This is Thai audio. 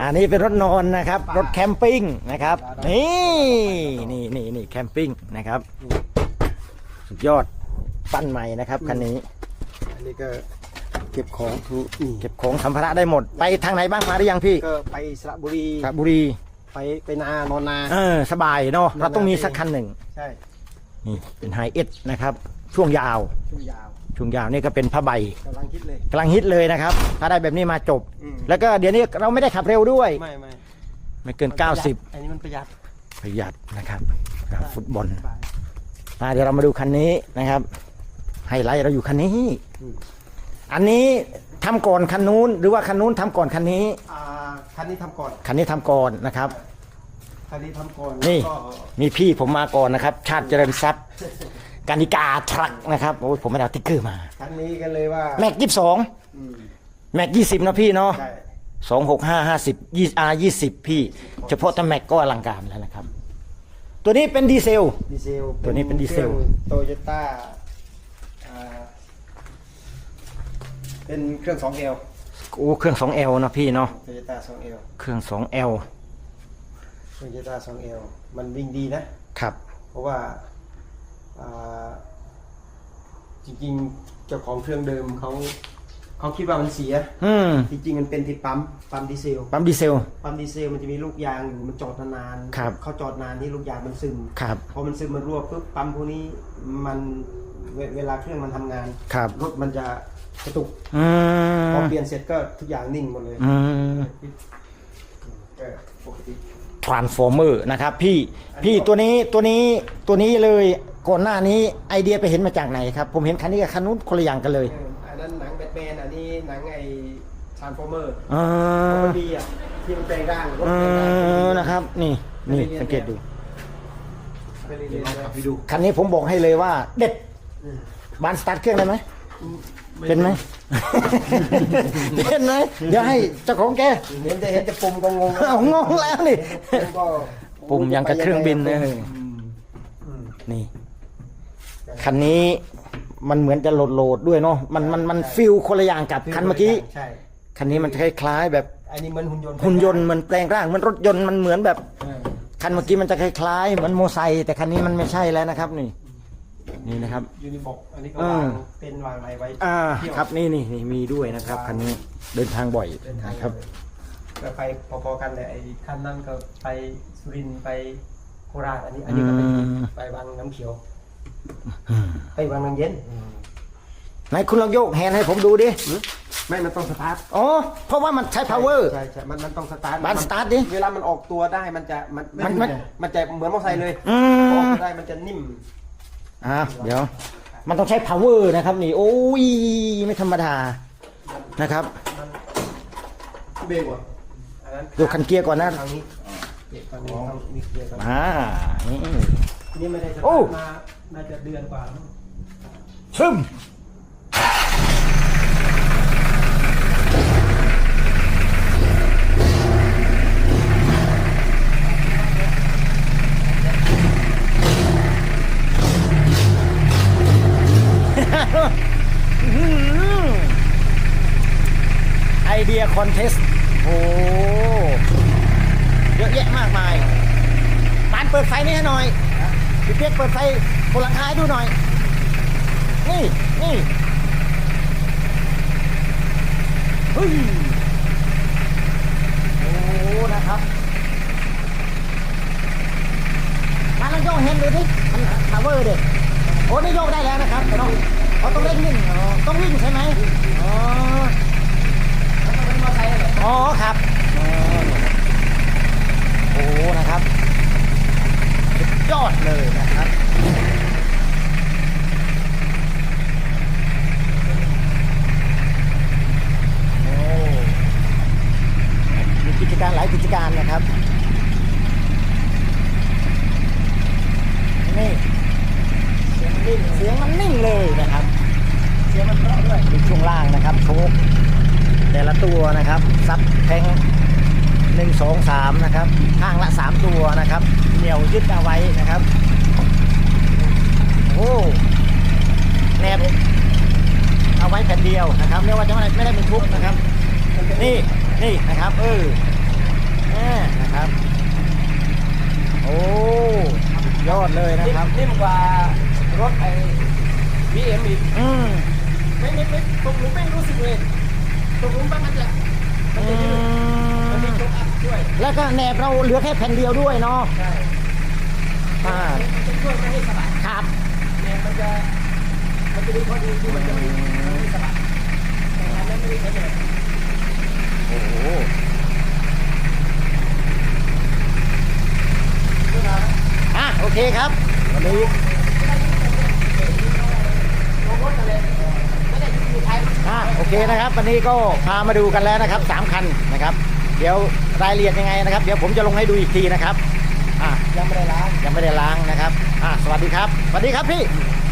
อันนี้เป็นรถนอนนะครับ รถแคมปิ้งนะครับ นี่นี่นี่นี่แคมปิ้งนะครับ สุดยอดปั้นใหม่นะครับคันนี้ อันนี้ก็เก็บของนี่เก็บของสัมภาระได้หมด ไปทางไหนบ้างมาหรือยังพี่ ก็ไปสระบุรีสระบุรี ไปไปนานอนนา เออ สบายเนาะ เราต้องมีสักคันหนึ่ง ใช่ นี่เป็นไฮเอสนะครับ ช่วงยาว ช่วงยาว ช่วงยาวนี่ก็เป็นผ้าใบกำลังคิดเลย กำลังฮิตเลยนะครับ ถ้าได้แบบนี้มาจบ อืม แล้วก็เดี๋ยวนี้เราไม่ได้ขับเร็วด้วย ไม่ไม่ไม่เกิน 90 อันนี้มันประหยัดประหยัดนะครับครับฟุตบอลมาเดี๋ยวเรามาดูคันนี้นะครับ ไฮไลท์เราอยู่คันนี้ อืม อันนี้ทำก่อนคันนู้น หรือว่าคันนู้นทำก่อนคันนี้ อ่าคันนี้ทำก่อนคันนี้ทำก่อนนะครับ คันนี้ทำก่อนนี่ ก็มีพี่ผมมาก่อนนะครับ ชาติเจริญทรัพย์ กานิกาทรัคนะครับโอ้ยผมไม่ได้เอาติ๊กเกอร์มาคันนี้กันเลยว่าแม็กยี่สิบสองอืมแม็กยี่สิบนะพี่เนาะ ใช่สองหกห้าห้าสิบยี่อายี่สิบพี่ เฉพาะแต่แม็กก็อลังการแล้วนะครับ ตัวนี้เป็นดีเซล ดีเซลตัวนี้เป็นดีเซล โตโยต้าเป็นเครื่อง 2L โอ้เครื่อง 2L นะพี่เนาะโตโยต้า 2L เครื่อง 2L โตโยต้า 2L มันวิ่งดีนะ ครับ เพราะว่าอ่า จริงๆเจ้าของเครื่องเดิมเขาเขาคิดว่ามันเสีย อืม จริงๆมันเป็นที่ปั๊มปั๊มดีเซลปั๊มดีเซล ปั๊มดีเซลมันจะมีลูกยางอยู่มันจอดนานๆครับ เขาจอดนานที่ลูกยางมันซึมครับ พอมันซึมมันรั่วปุ๊บปั๊มพวกนี้มันเวเวลาเครื่องมันทำงานครับ รถมันจะกระตุกอืพอมเปลี่ยนเสร็จก็ทุกอย่างนิ่งหมดเลยอืมก็ปกติ ทรานส์ฟอร์เมอร์นะครับ พี่ พี่ตัวนี้ตัวนี้ตัวนี้เลย ก่อนหน้านี้ไอเดียไปเห็นมาจากไหนครับ ผมเห็นคันนี้กับคันนู้นคนละอย่างกันเลยเอออันนั้นหนังแบทแมนอันนี้หนังไอ้ทรานส์ฟอร์เมอร์อ่ามันดีอะที่มันแปลงร่างรถเอแปลงร่างอนะครับ นี่นี่สังเกตดู ไปเรียนๆไปดูคันนี้ผมบอกให้เลยว่า เด็ดบานสตาร์ทเครื่องได้ไหมเป็นไหม เป็นไหมเดี๋ยวให้เจ้าของแกเห็นจะเห็นจะปุ่มก็งงเอางงแล้วนี่ปุ่มก็ปุ่มยังกับเครื่องบินเลยอืมนี่ คันนี้มันเหมือนจะโหลดโหลดๆด้วยเนาะมันมันมันฟิลคนละอย่างกับคันเมื่อกี้ใช่ คันนี้มันคล้ายๆแบบอันนี้เหมือนหุ่นยนต์หุ่นยนต์มันแปลงร่างเหมันรถยนต์มันเหมือนแบบ เออคันเมื่อกี้มันจะคล้ายๆเหมือนโมไซค์แต่คันนี้มันไม่ใช่แล้วนะครับ นี่ นี่นะครับ ยูนิบอกอันนี้ก็อืวามงเป็นวางอะไรไว้อ่าเที่ยวครับนี่นี่นี่มีด้วยนะครับคันนี้เดินทางบ่อยเดินทางนะครับ ก็ไปพอๆกันเลยไอ้คันนั้นก็ไปสุรินทร์ไปโคราชอันนี้ อันนี้ก็ไปอืม ไปบางน้ำเขียวอืม ไปบางน้ำเย็น ไหนคุณลองโยกแฮนด์ให้ผมดูดิ ไม่ มันต้องสตาร์ทอ๋อ เพราะว่ามันใช้ power ใช่ใช่มันมันต้องสตาร์ทบ้านสตาร์ทดิเวลามันออกตัวได้ มันจะ มันมันมัน มันจะเหมือนมอเตอร์ไซค์เลยอืพอออกมตัวได้ มันจะนิ่ม อ่าเดี๋ยว มันต้องใช้ power นะครับ นี่ โอ้ย ไม่ธรรมดา นะครับ เบรกว่ะอันนั้นดูคันเกียร์ก่อนนะทางนี้เบรกทางนี้ทางมีเกียร์ครับอ่านี่ นี่ไม่ได้สโอ้ตาร์ทมา น่าจะเดือนกว่าแล้วมั้งซึมไอเดียคอนเทสโอ้เยอะแยะมากมายปานเปิดไฟนี่ให้หน่อยพี่เปียกเปิดไฟ บนหลังคาให้ดูหน่อย นี่นี่เฮ้ยโอ้นะครับมาลองโยกเห็นดูดิมันพาวเวอร์เด็กโอ้นี่โยกได้แล้วนะครับแต่ต้องเขาต้องเล่นวิ่งต้องวิ่งใช่ไหมอ๋อมันต้องเป็นมอเตอร์ไซค์เหรออ๋อครับโอ้นะครับยอดเลยนะครับ โอ้มี การหลายกิจการนะครับ นี่เสียงนิ่งเสียงมันนิ่งเลยนะครับ เสียงมันเพราะด้วยดูช่วงล่างนะครับโชคแต่ละตัวนะครับ ซับแทงหนึ่งสองสามนะครับ ข้างละสามตัวนะครับ เหนี่ยวยึดเอาไว้นะครับ โอ้แนบเอาไว้แผ่นเดียวนะครับเรียกว่าจะไม่ได้ไม่ได้เป็นทุกนะครับ นี่นี่นะครับ เออ นะครับ โอ้ยอดเลยนะครับ นิ่มกว่ารถไอ้บีเอ็มอีกอืมไม่ไม่ไม่ตกหลุมไม่รู้สึกเลยตกหลุมปั๊บมันจะมันอืจะยืดมันมีมโชกอัพช่วยแล้วก็แหนบเราเหลือแค่แผ่นเดียวด้วยเนาะใช่อ่ามันจะช่วยไม่ให้สะบัดครับเนี่ยมันจะมันจะดูพอดีคือมันจะไม่มันไม่สะบัดแต่อันนั้นไม่ได้ใช้เลยโอ้โห เวลา อะโอเคครับ วันนี้ลงรถกันเลยไม่ได้อยู่ไทยอะโอเคนะครับ วันนี้ก็พามาดูกันแล้วนะครับสามคันนะครับ เดี๋ยวรายละเอียดยังไงนะครับ เดี๋ยวผมจะลงให้ดูอีกทีนะครับอะยังไม่ได้ล้างยังไม่ได้ล้างนะครับอะสวัสดีครับสวัสดีครับพี่ค